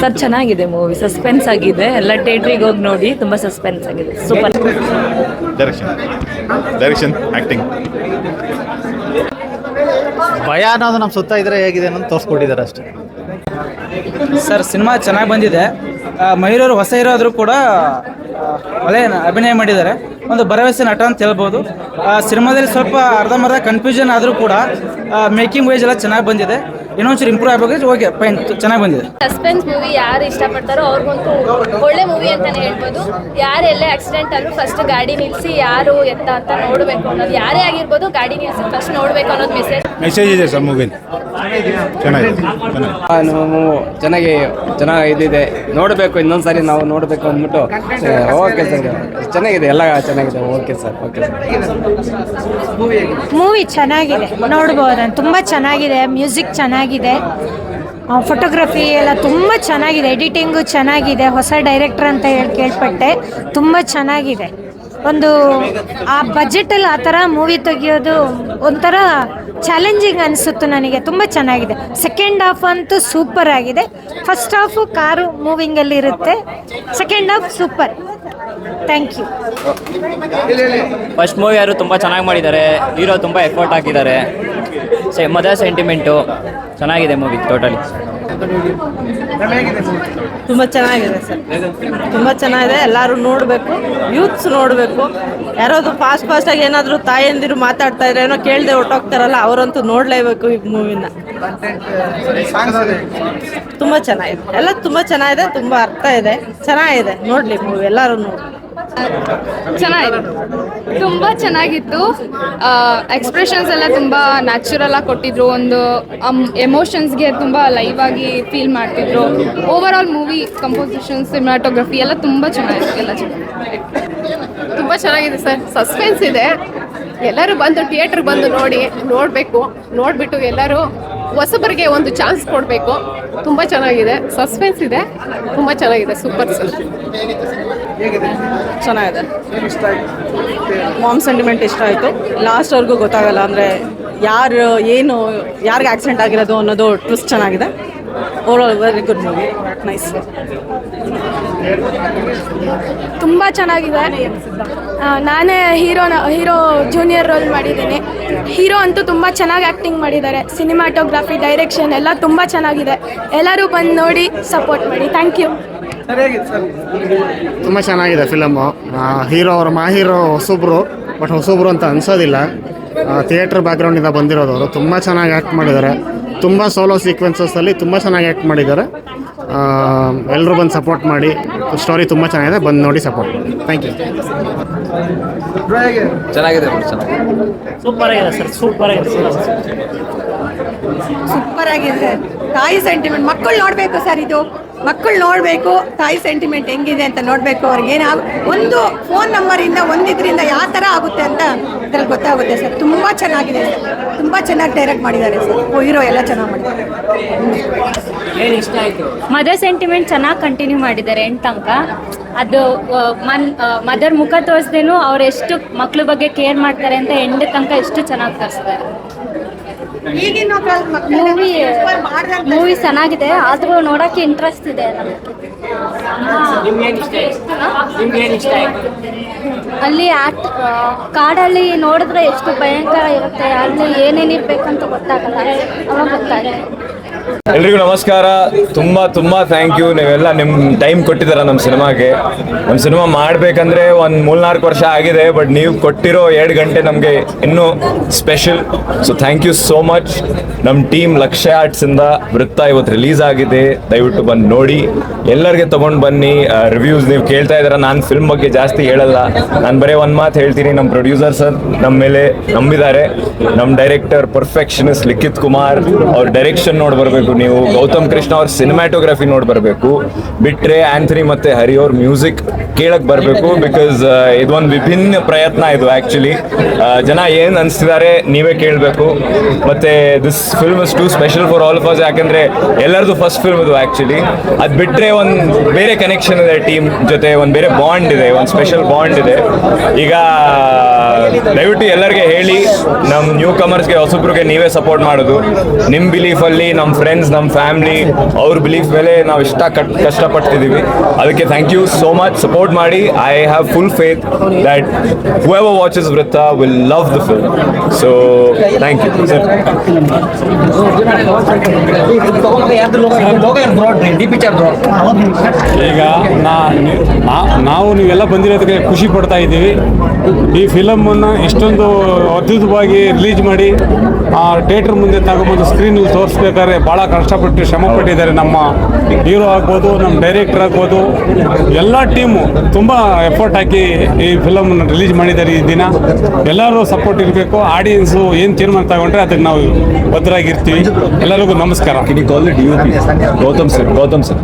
Sir ಚೆನ್ನಾಗಿದೆ movie suspense ಆಗಿದೆ. ಎಲ್ಲ ಥಿಯೇಟ್ರಿಗೆ ಹೋಗಿ ನೋಡಿ ತುಂಬ ಸಸ್ಪೆನ್ಸ್ ಆಗಿದೆ. ಸೂಪರ್ ಡೈರೆಕ್ಷನ್ ಡೈರೆಕ್ಷನ್ ಆ್ಯಕ್ಟಿಂಗ್ ಭಯ ಅನ್ನೋದು ನಮ್ಮ ಸುತ್ತ ಇದ್ರೆ ಹೇಗಿದೆ ಅನ್ನೋದು ತೋರಿಸ್ಕೊಟ್ಟಿದ್ದಾರೆ ಅಷ್ಟೇ. ಸರ್ ಸಿನಿಮಾ ಚೆನ್ನಾಗಿ ಬಂದಿದೆ. ಮಹಿಳೆಯರು ಮಯೂರವರು ಹೊಸ ಇರೋದ್ರು ಕೂಡ ಒಳ್ಳೆಯ ಅಭಿನಯ ಮಾಡಿದ್ದಾರೆ. ಒಂದು ಭರವಸೆ ನಟ ಅಂತ ಹೇಳ್ಬೋದು. ಆ, ಸಿನಿಮಾದಲ್ಲಿ ಸ್ವಲ್ಪ ಅರ್ಧಂಬರ್ಧ ಕನ್ಫ್ಯೂಷನ್ ಆದರೂ ಕೂಡ ಮೇಕಿಂಗ್ ವೇಜ್ ಎಲ್ಲ ಚೆನ್ನಾಗಿ ಬಂದಿದೆ. ಇನ್ನೊಂಚೂರು ಇಂಪ್ರೂವ್ ಆಗಬೇಕು ಓಕೆ ಫೈನ್ ಚೆನ್ನಾಗಿ ಬಂದಿದೆ. ಸಸ್ಪೆನ್ಸ್ ಮೂವಿ ಯಾರು ಇಷ್ಟಪಡ್ತಾರೋ ಅವ್ರಿಗಂತೂ ಒಳ್ಳೆ ಮೂವಿ ಅಂತಾನೆ ಹೇಳ್ಬೋದು. ಯಾರೆಲ್ಲೇ ಆಕ್ಸಿಡೆಂಟ್ ಆದ್ರೂ ಫಸ್ಟ್ ಗಾಡಿ ನಿಲ್ಲಿಸಿ ಯಾರು ಎತ್ತ ಅಂತ ನೋಡಬೇಕು ಅನ್ನೋದು ಯಾರೇ ಆಗಿರ್ಬೋದು ಗಾಡಿ ನಿಲ್ಲಿಸಿ ಫಸ್ಟ್ ನೋಡಬೇಕು ಅನ್ನೋದು ಮೆಸೇಜ್ ಮೆಸೇಜ್ ಇದೆ ಸರ್ ಮೂವಿ ಚೆನ್ನಾಗಿದೆ ಚೆನ್ನಾಗಿ ಚೆನ್ನಾಗಿ ಚೆನ್ನಾಗಿ ಇದಿದೆ. ನೋಡಬೇಕು ಇನ್ನೊಂದ್ಸರಿ ನಾವು ನೋಡಬೇಕು ಅಂದ್ಬಿಟ್ಟು ಓಕೆ ಸರ್. ಚೆನ್ನಾಗಿದೆ ಎಲ್ಲ ಚೆನ್ನಾಗಿದೆ okay sir okay sir. Movie ಚೆನ್ನಾಗಿದೆ ನೋಡ್ಬೋದು ತುಂಬಾ ಚೆನ್ನಾಗಿದೆ ಮ್ಯೂಸಿಕ್ ಚೆನ್ನಾಗಿದೆ. ಫೋಟೋಗ್ರಫಿ ಎಲ್ಲ ತುಂಬ ಚೆನ್ನಾಗಿದೆ. ಎಡಿಟಿಂಗು ಚೆನ್ನಾಗಿದೆ. ಹೊಸ ಡೈರೆಕ್ಟರ್ ಅಂತ ಹೇಳಿ, ಕೇಳ್ಪಟ್ಟೆ. ತುಂಬ ಚೆನ್ನಾಗಿದೆ. ಒಂದು, ಆ ಬಜೆಟಲ್ಲಿ ಆ ಥರ ಮೂವಿ ತೆಗಿಯೋದು ಒಂಥರ ಚಾಲೆಂಜಿಂಗ್ ಅನಿಸುತ್ತು ನನಗೆ. ತುಂಬ ಚೆನ್ನಾಗಿದೆ. ಸೆಕೆಂಡ್ ಹಾಫ್ ಅಂತೂ ಸೂಪರ್ ಆಗಿದೆ. ಫಸ್ಟ್ ಹಾಫು ಕಾರು ಮೂವಿಂಗಲ್ಲಿ ಇರುತ್ತೆ. Second half super thank you first movie ಯಾರು ತುಂಬ ಚೆನ್ನಾಗಿ ಮಾಡಿದ್ದಾರೆ. ಹೀರೋ ತುಂಬ ಎಫರ್ಟ್ ಹಾಕಿದ್ದಾರೆ. ಸೆ ಮದುವೆ ಸೆಂಟಿಮೆಂಟು ಚೆನ್ನಾಗಿದೆ ಮೂವಿ ಟೋಟಲಿ ತುಂಬ ಚೆನ್ನಾಗಿದೆ ಸರ್. ತುಂಬ ಚೆನ್ನಾಗಿದೆ. ಎಲ್ಲರೂ ನೋಡಬೇಕು. ಯೂತ್ಸ್ ನೋಡಬೇಕು. ಯಾರಾದ್ರು ಫಾಸ್ಟ್ ಫಾಸ್ಟಾಗಿ ಏನಾದರೂ ತಾಯಂದಿರು ಮಾತಾಡ್ತಾ ಇದ್ರೆ ಏನೋ ಕೇಳದೆ ಹೊಟ್ಟೋಗ್ತಾರಲ್ಲ ಅವರಂತೂ ನೋಡಲೇಬೇಕು ಈ ಮೂವಿನ ತುಂಬ ಚೆನ್ನಾಗಿದೆ. ಎಲ್ಲ ತುಂಬ ಚೆನ್ನಾಗಿದೆ. ತುಂಬ ಅರ್ಥ ಇದೆ. ಚೆನ್ನಾಗಿದೆ. ನೋಡಲಿ ಮೂವಿ ಎಲ್ಲರೂ ನೋಡಿ ಚೆನ್ನಾಗಿದೆ. ತುಂಬ ಚೆನ್ನಾಗಿತ್ತು. ಎಕ್ಸ್ಪ್ರೆಷನ್ಸ್ ಎಲ್ಲ ತುಂಬ ನ್ಯಾಚುರಲ್ ಆಗಿ ಕೊಟ್ಟಿದ್ರು. ಒಂದು ಎಮೋಷನ್ಸ್ಗೆ ತುಂಬ ಲೈವ್ ಆಗಿ ಫೀಲ್ ಮಾಡ್ತಿದ್ರು. Over all movie composition cinematography ಎಲ್ಲ ತುಂಬ ಚೆನ್ನಾಗಿತ್ತು ಎಲ್ಲ ತುಂಬ ಚೆನ್ನಾಗಿದೆ ಸರ್. ಸಸ್ಪೆನ್ಸ್ ಇದೆ. ಎಲ್ಲರೂ ಬಂದು ಥಿಯೇಟ್ರ್ ಬಂದು ನೋಡಿ, ನೋಡಬೇಕು. ನೋಡಿಬಿಟ್ಟು ಎಲ್ಲರೂ ಹೊಸಬರಿಗೆ ಒಂದು ಚಾನ್ಸ್ ಕೊಡಬೇಕು. ತುಂಬ ಚೆನ್ನಾಗಿದೆ. ಸಸ್ಪೆನ್ಸ್ ಇದೆ. ತುಂಬ ಚೆನ್ನಾಗಿದೆ. ಸೂಪರ್ ಸರ್ ಚೆನ್ನಾಗಿದೆ. ಮಾಮ್ ಸೆಂಟಿಮೆಂಟ್ ಇಷ್ಟ ಆಯಿತು. ಲಾಸ್ಟ್ವರೆಗೂ ಗೊತ್ತಾಗಲ್ಲ ಅಂದರೆ ಯಾರು ಏನು ಯಾರಿಗೆ ಆಕ್ಸಿಡೆಂಟ್ ಆಗಿರೋದು ಅನ್ನೋದು ಟ್ವಿಸ್ಟ್ ಚೆನ್ನಾಗಿದೆ. Over very good movie nice ತುಂಬ ಚೆನ್ನಾಗಿದೆ. ಆ, ನಾನೇ ಹೀರೋನ ಹೀರೋ ಜೂನಿಯರ್ ರೋಲ್ ಮಾಡಿದ್ದೀನಿ. ಹೀರೋ ಅಂತೂ ತುಂಬ ಚೆನ್ನಾಗಿ ಆ್ಯಕ್ಟಿಂಗ್ ಮಾಡಿದ್ದಾರೆ. ಸಿನಿಮಾಟೋಗ್ರಫಿ ಡೈರೆಕ್ಷನ್ ಎಲ್ಲ ತುಂಬ ಚೆನ್ನಾಗಿದೆ. ಎಲ್ಲರೂ ಬಂದು ನೋಡಿ ಸಪೋರ್ಟ್ ಮಾಡಿ. ಥ್ಯಾಂಕ್ ಯು ತುಂಬ ಚೆನ್ನಾಗಿದೆ ಫಿಲಮು ಹೀರೋ ಅವರು ಮಾ ಹೀರೋ ಹೊಸಬ್ರು ಬಟ್ ಹೊಸೊಬ್ರು ಅಂತ ಅನ್ಸೋದಿಲ್ಲ. ಥಿಯೇಟ್ರ್ ಬ್ಯಾಕ್ಗ್ರೌಂಡಿಂದ ಬಂದಿರೋದು ಅವರು. ತುಂಬ ಚೆನ್ನಾಗಿ ಆ್ಯಕ್ಟ್ ಮಾಡಿದ್ದಾರೆ. ತುಂಬ ಸೋಲೋ ಸೀಕ್ವೆನ್ಸಸ್ಸಲ್ಲಿ ತುಂಬ ಚೆನ್ನಾಗಿ ಆ್ಯಕ್ಟ್ ಮಾಡಿದ್ದಾರೆ. ಎಲ್ಲರೂ ಬಂದು ಸಪೋರ್ಟ್ ಮಾಡಿ. ಸ್ಟೋರಿ ತುಂಬ ಚೆನ್ನಾಗಿದೆ. ಬಂದು ನೋಡಿ ಸಪೋರ್ಟ್ ಮಾಡಿ. ಥ್ಯಾಂಕ್ ಯು ಚೆನ್ನಾಗಿದೆ ಚೆನ್ನಾಗಿದೆ. ಸೂಪರ್ ಆಗಿದೆ ಸರ್ ಸೂಪರ್ ಆಗಿದೆ ಸೂಪರ್ ಆಗಿದೆ. ತಾಯಿ ಸೆಂಟಿಮೆಂಟ್ ಮಕ್ಕಳು ನೋಡಬೇಕು ಸರ್ ಇದು. ಮಕ್ಕಳು ನೋಡಬೇಕು ತಾಯಿ ಸೆಂಟಿಮೆಂಟ್ ಹೆಂಗಿದೆ ಅಂತ ನೋಡಬೇಕು ಅವ್ರಿಗೆ. ಏನಾಗ ಒಂದು ಫೋನ್ ನಂಬರಿಂದ ಒಂದಿದ್ರಿಂದ ಯಾವ ಥರ ಆಗುತ್ತೆ ಅಂತ ಅದ್ರಲ್ಲಿ ಗೊತ್ತಾಗುತ್ತೆ ಸರ್. ತುಂಬ ಚೆನ್ನಾಗಿದೆ ಸರ್. ತುಂಬ ಚೆನ್ನಾಗಿ ಡೈರೆಕ್ಟ್ ಮಾಡಿದ್ದಾರೆ ಸರ್. ಹೀರೋ ಎಲ್ಲ ಚೆನ್ನಾಗಿ ಮಾಡಿದ್ದಾರೆ. ಮದರ್ ಸೆಂಟಿಮೆಂಟ್ ಚೆನ್ನಾಗಿ ಕಂಟಿನ್ಯೂ ಮಾಡಿದ್ದಾರೆ ಎಂಟು ತನಕ ಅದು ಮನ್ ಮದರ್ ಮುಖ ತೋರಿಸ್ದೇನು ಅವ್ರು ಎಷ್ಟು ಮಕ್ಳ ಬಗ್ಗೆ ಕೇರ್ ಮಾಡ್ತಾರೆ ಅಂತ ಎಂಡ್ ತನಕ ಎಷ್ಟು ಚೆನ್ನಾಗಿ ತೋರಿಸಿದ್ದಾರೆ. ಮೂವಿ ಮೂವಿ ಚೆನ್ನಾಗಿದೆ ಆದರೂ ನೋಡಕ್ಕೆ ಇಂಟ್ರೆಸ್ಟ್ ಇದೆ ಅಲ್ಲಿ ಆಕ್ಟ್ ಕಾಡಲ್ಲಿ ನೋಡಿದ್ರೆ ಎಷ್ಟು ಭಯಂಕರ ಇರುತ್ತೆ ಅಲ್ಲಿ ಏನೇನಿರ್ಬೇಕಂತ ಗೊತ್ತಾಗಲ್ಲ ಅವಾಗ ಗೊತ್ತಾಗುತ್ತೆ ಎಲ್ರಿಗೂ ನಮಸ್ಕಾರ. ತುಂಬ ತುಂಬ ಥ್ಯಾಂಕ್ ಯು ನೀವೆಲ್ಲ ನಿಮ್ಮ ಟೈಮ್ ಕೊಟ್ಟಿದ್ದೀರ ನಮ್ಮ ಸಿನಿಮಾಗೆ. ನಮ್ಮ ಸಿನಿಮಾ ಮಾಡಬೇಕಂದ್ರೆ ಒಂದು ಮೂರ್ನಾಲ್ಕು ವರ್ಷ ಆಗಿದೆ ಬಟ್ ನೀವು ಕೊಟ್ಟಿರೋ ಎರಡು ಗಂಟೆ ನಮಗೆ ಇನ್ನೂ special so thank you so much ನಮ್ಮ ಟೀಮ್ ಲಕ್ಷ್ಯ ಆರ್ಟ್ಸಿಂದ ವೃತ್ತ ಇವತ್ತು ರಿಲೀಸ್ ಆಗಿದೆ. ದಯವಿಟ್ಟು ಬಂದು ನೋಡಿ. ಎಲ್ಲರಿಗೆ ತೊಗೊಂಡು ಬನ್ನಿ. ರಿವ್ಯೂಸ್ ನೀವು ಕೇಳ್ತಾ ಇದ್ದೀರ. ನಾನು ಫಿಲ್ಮ್ ಬಗ್ಗೆ ಜಾಸ್ತಿ ಹೇಳಲ್ಲ. ನಾನು ಬರೀ ಒಂದು ಮಾತು ಹೇಳ್ತೀನಿ. ನಮ್ಮ ಪ್ರೊಡ್ಯೂಸರ್ ಸರ್ ನಮ್ಮ ಮೇಲೆ ನಂಬಿದ್ದಾರೆ. ನಮ್ಮ ಡೈರೆಕ್ಟರ್ ಪರ್ಫೆಕ್ಷನಿಸ್ಟ್ ಲಿಖಿತ್ ಕುಮಾರ್ ಅವ್ರ ಡೈರೆಕ್ಷನ್ ನೋಡಿ ಬರಬೇಕು. ನೀವು ಗೌತಮ್ ಕೃಷ್ಣ ಅವ್ರ ಸಿನಿಮ್ಯಾಟೋಗ್ರಫಿ ನೋಡಿ ಬರಬೇಕು. ಬಿಟ್ರೆ ಆಂಥನಿ ಮತ್ತೆ ಹರಿ ಅವ್ರ ಮ್ಯೂಸಿಕ್ ಕೇಳಕ್ ಬರಬೇಕು ಬಿಕಾಸ್ ಇದೊಂದು ವಿಭಿನ್ನ ಪ್ರಯತ್ನ ಇದು ಆಕ್ಚುಲಿ ಜನ ಏನ್ ಅನ್ಸ್ತಿದ್ದಾರೆ ನೀವೇ ಕೇಳಬೇಕು. ಮತ್ತೆ this film is too special for all of us ಯಾಕಂದ್ರೆ ಎಲ್ಲರದು ಫಸ್ಟ್ ಫಿಲ್ಮ್ ಇದು ಆಕ್ಚುಲಿ ಅದ್ ಬಿಟ್ರೆ ಒಂದು ಬೇರೆ ಕನೆಕ್ಷನ್ ಇದೆ ಟೀಮ್ ಜೊತೆ, ಒಂದು ಬೇರೆ ಬಾಂಡ್ ಇದೆ, ಒಂದು ಸ್ಪೆಷಲ್ ಬಾಂಡ್ ಇದೆ. ಈಗ ದಯವಿಟ್ಟು ಎಲ್ಲರಿಗೆ ಹೇಳಿ ನಮ್ಮ ನ್ಯೂ ಕಮರ್ಸ್ಗೆ ಹೊಸಬ್ರಿಗೆ ನೀವೇ ಸಪೋರ್ಟ್ ಮಾಡೋದು. ನಿಮ್ಮ ಬಿಲೀಫಲ್ಲಿ ನಮ್ಮ ಫ್ರೆಂಡ್ಸ್ ನಮ್ಮ ಫ್ಯಾಮಿಲಿ ಅವ್ರ ಬಿಲೀಫ್ ಮೇಲೆ ನಾವು ಇಷ್ಟ ಕಟ್ ಕಷ್ಟಪಡ್ತಿದ್ದೀವಿ ಅದಕ್ಕೆ thank you so much support ಮಾಡಿ. I have full faith that whoever watches Vritta will love the film so thank you sir ಈಗ ನಾ- ನಾವು ನೀವೆಲ್ಲ ಬಂದಿರೋದಕ್ಕೆ ಖುಷಿ ಪಡ್ತಾ ಇದ್ದೀವಿ. ಈ ಫಿಲಮನ್ನು ಇಷ್ಟೊಂದು ಅದ್ಭುತವಾಗಿ ರಿಲೀಸ್ ಮಾಡಿ, ಆ ಥಿಯೇಟ್ರ್ ಮುಂದೆ ತಗೊಂಬಂದು ಸ್ಕ್ರೀನಲ್ಲಿ ತೋರಿಸ್ಬೇಕಾದ್ರೆ ಭಾಳ ಕಷ್ಟಪಟ್ಟು ಶ್ರಮ ಪಟ್ಟಿದ್ದಾರೆ ನಮ್ಮ ಹೀರೋ ಆಗ್ಬೋದು, ನಮ್ಮ ಡೈರೆಕ್ಟರ್ ಆಗ್ಬೋದು. ಎಲ್ಲ ಟೀಮು ತುಂಬ ಎಫರ್ಟ್ ಹಾಕಿ ಈ ಫಿಲಮ್ ರಿಲೀಸ್ ಮಾಡಿದ್ದಾರೆ ಈ ದಿನ. ಎಲ್ಲರೂ ಸಪೋರ್ಟ್ ಇರಬೇಕು ಆಡಿಯನ್ಸು ಏನು ತೀರ್ಮಾನ ತಗೊಂಡ್ರೆ ಅದಕ್ಕೆ ನಾವು ಭದ್ರಾಗಿರ್ತೀವಿ. ಎಲ್ಲರಿಗೂ ನಮಸ್ಕಾರ. Gautam sir Gautam sir.